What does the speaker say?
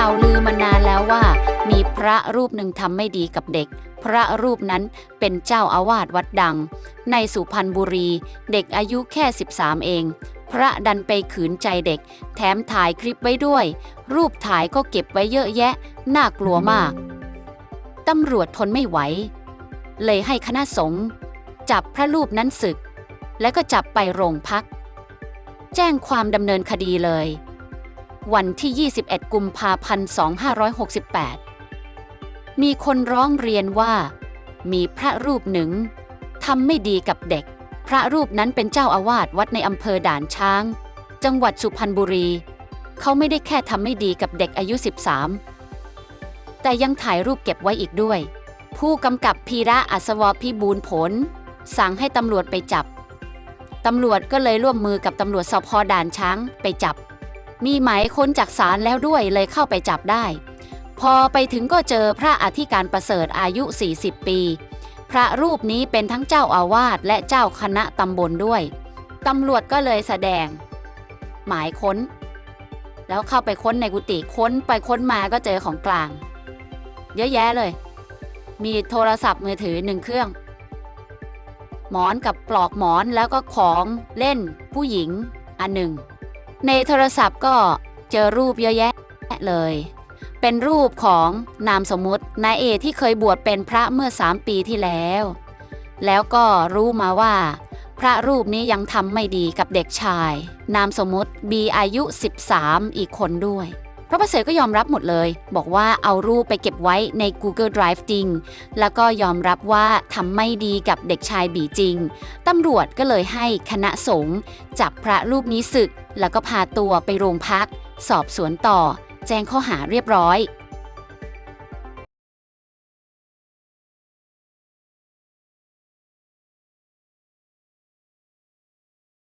ข่าวลือมานานแล้วว่า มีพระรูปหนึ่งทำไม่ดีกับเด็ก พระรูปนั้นเป็นเจ้าอาวาสวัดดัง ในสุพรรณบุรี เด็กอายุแค่ 13 เอง พระดันไปขืนใจเด็ก แถมถ่ายคลิปไว้ด้วย รูปถ่ายก็เก็บไว้เยอะแยะ น่ากลัวมาก ตำรวจทนไม่ไหว เลยให้คณะสงฆ์จับพระรูปนั้นศึก และก็จับไปโรงพัก แจ้งความดำเนินคดีเลย วันที่ 21 กุมภาพันธ์ 2568 มีคนร้องเรียนว่า มีพระรูปหนึ่งทำไม่ดีกับเด็ก พระรูปนั้นเป็นเจ้าอาวาสวัดในอำเภอด่านช้าง จังหวัดสุพรรณบุรี เขาไม่ได้แค่ทำไม่ดีกับเด็กอายุ 13 แต่ยังถ่ายรูปเก็บไว้อีกด้วย ผู้กำกับพีระอัศวพิบูลผล สั่งให้ตำรวจไปจับ ตำรวจก็เลยร่วมมือกับตำรวจสพด่านช้างไปจับ มีหมายค้นจากศาลแล้วด้วยเลยเข้าไปจับได้ พอไปถึงก็เจอพระอธิการประเสริฐอายุ 40 ปี พระรูปนี้เป็นทั้งเจ้าอาวาสและเจ้าคณะตำบลด้วย ตำรวจก็เลยแสดง หมายค้น แล้วเข้าไปค้นในกุฏิค้นไปค้นมาก็เจอของกลาง เยอะแยะเลย มีโทรศัพท์มือถือหนึ่งเครื่องหมอนกับปลอกหมอนแล้วก็ของเล่นผู้หญิงอันหนึ่ง ในโทรศัพท์ก็เจอรูปเยอะแยะเลย เป็นรูปของนามสมมุตินายเอที่เคยบวชเป็นพระเมื่อสามปีที่แล้ว แล้วก็รู้มาว่า พระรูปนี้ยังทำไม่ดีกับเด็กชาย นามสมมุติบีอายุ 13 อีกคนด้วย พระประเสริฐก็ยอมรับหมดเลย บอกว่าเอารูปไปเก็บไว้ใน Google Drive จริง แล้วก็ยอมรับว่าทำไม่ดีกับเด็กชายบีจริง ตำรวจก็เลยให้คณะสงฆ์จับพระรูปนี้ศึก แล้วก็พาตัวไปโรงพัก สอบสวนต่อ แจ้งข้อหาเรียบร้อย